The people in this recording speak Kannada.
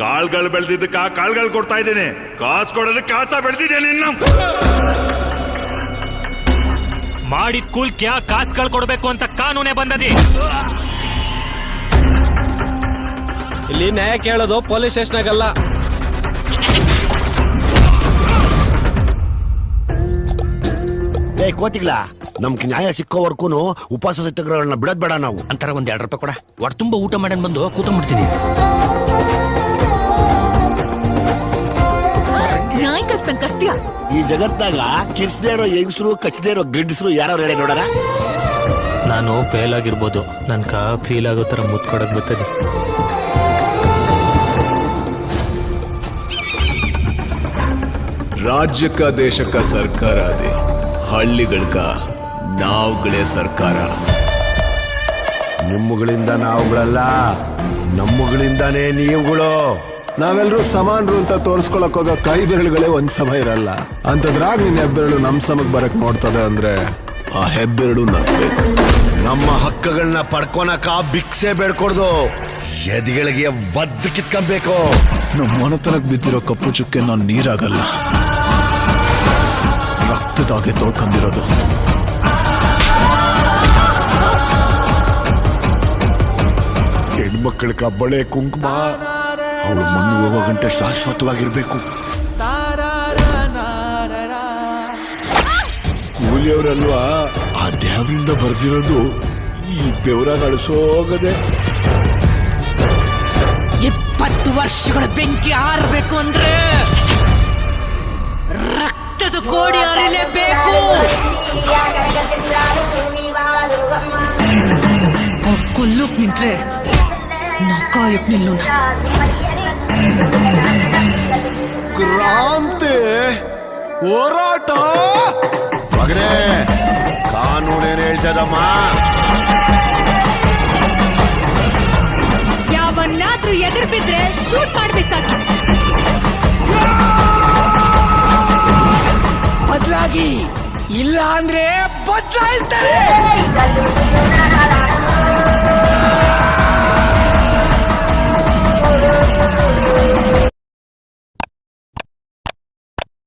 ಕಾಳ್ಗಳು ಬೆಳೆದಿದ್ದಕ್ಕ ಕಾಳ್ಗಳು ಕೊಡ್ತಾ ಇದ್ದೀನಿ. ಕಾಸು ಕೊಡೋದಕ್ಕೆ ಕಾಸ ಬೆಳೆದಿದ್ದೇನೆ ಇನ್ನು ಮಾಡಿದ ಕೂಲ್ಕ್ಯ ಕಾಸುಗಳು ಕೊಡಬೇಕು ಅಂತ ಕಾನೂನೇ ಬಂದದಿ. ಇಲ್ಲಿ ನ್ಯಾಯ ಕೇಳೋದು ಪೊಲೀಸ್ ಸ್ಟೇಷನ್ಗಲ್ಲ. ಏ ಕೋತಿಗಳ ನಮ್ಗೆ ನ್ಯಾಯ ಸಿಕ್ಕೋವರ್ಗೂನು ಉಪವಾಸ ಸತ್ಯಾಗ್ರಹಗಳನ್ನ ಬಿಡೋದ್ ಬೇಡ ನಾವು. ಅಂತಾರ ಒಂದ್ ಎರಡು ರೂಪಾಯಿ ಕೊಡ. ಒಟ್ಟು ತುಂಬಾ ಊಟ ಮಾಡನ್ ಬಂದು ಕೂತ್ಕೊಂಡ್ಬಿಡ್ತೀನಿ ಕಸ್ತಿಯ? ಈ ಜಗತ್ನಾಗ ಕಿರ್ಸದೇ ಇರೋ ಹೆಂಗಸರು ಕಚ್ಚದೇ ಇರೋ ಗಂಡಸರು ಯಾರು ಹೇಳಿ ನೋಡೋಣ? ನಾನು ಫೇಲ್ ಆಗಿರ್ಬೋದು. ಕಾ ಫೀಲ್ ಆಗೋ ತರ ಮುತ್ಕೊಡಕ್ ಬರ್ತದೆ. ರಾಜ್ಯಕ್ಕ ದೇಶಕ್ಕ ಸರ್ಕಾರ ಅದೇ. ಹಳ್ಳಿಗಳಕ್ಕ ನಾವುಗಳೇ ಸರ್ಕಾರ. ನಿಮ್ಮಗಳಿಂದ ನಾವುಗಳಲ್ಲ ನಮ್ಮಗಳಿಂದಾನೇ ನೀವುಗಳು. ನಾವೆಲ್ಲರೂ ಸಮಾನರು ಅಂತ ತೋರಿಸ್ಕೊಳಕ್ ಹೋಗ ಕೈ ಬೆರಳುಗಳೇ ಒಂದ್ ಸಮ ಇರಲ್ಲ. ಅಂತದ್ರಾಗ ನಿನ್ ಹೆಬ್ಬೆರಳು ನಮ್ ಸಮಕ್ ಬರಕ್ ನೋಡ್ತದೆ ಅಂದ್ರೆ ಆ ಹೆಬ್ಬೆರಳು ನಗ್ಬೇಕು ನಮ್ಮ ಹಕ್ಕುಗಳನ್ನ ಪಡ್ಕೊನಕ ಭಿಕ್ಷೆ ಬೇಡ್ಕೊಡ್ದು. ಎದಿಗಳಿಗೆ ಒದ್ದ ಕಿತ್ಕೊಬೇಕು. ನಮ್ಮ ಮನತನಕ್ ಬಿದ್ದಿರೋ ಕಪ್ಪು ಚುಕ್ಕೆ ನಾನು ನೀರಾಗಲ್ಲ. ರಕ್ತದಾಗೆ ತೋಡ್ಕೊಂಡಿರೋದು ಹೆಣ್ಮಕ್ಳ ಕಬ್ಬಳೆ ಕುಂಕುಮ. ಅವಳು ಮಣ್ಣು ಹೋಗೋ ಗಂಟೆ ಶಾಶ್ವತವಾಗಿರ್ಬೇಕು. ಕೂಲಿಯವರಲ್ವಾ? ಆ ದೇವರಿಂದ ಬರ್ದಿರೋದು ಈ ಬೆವರ ನಡೆಸೋಗದೆ ಇಪ್ಪತ್ತು ವರ್ಷಗಳ ಬೆಂಕಿ ಆರಬೇಕು ಅಂದ್ರೆ ರಕ್ತದ ಕೋಡಿ ಅರಿಲೇಬೇಕು ಅವ್ರು ಕೊಲ್ಲೋಕ್ ನಿಂತ್ರೆ ನಾ ಕಾಯಕ್ ನಿಲ್ಲೋಣ. ಕ್ರಾಂತಿ ಹೋರಾಟ. ಮಗನೇ ಕಾನೂನೇನು ಹೇಳ್ತದಮ್ಮ? ಯಾವನ್ನಾದ್ರೂ ಎದುರು ಬಿದ್ರೆ ಶೂಟ್ ಮಾಡ್ಬೇಕು ಬದಲಾಗಿ ಇಲ್ಲ ಅಂದ್ರೆ ಬದ್ಲಾಯಿಸ್ತಾರೆ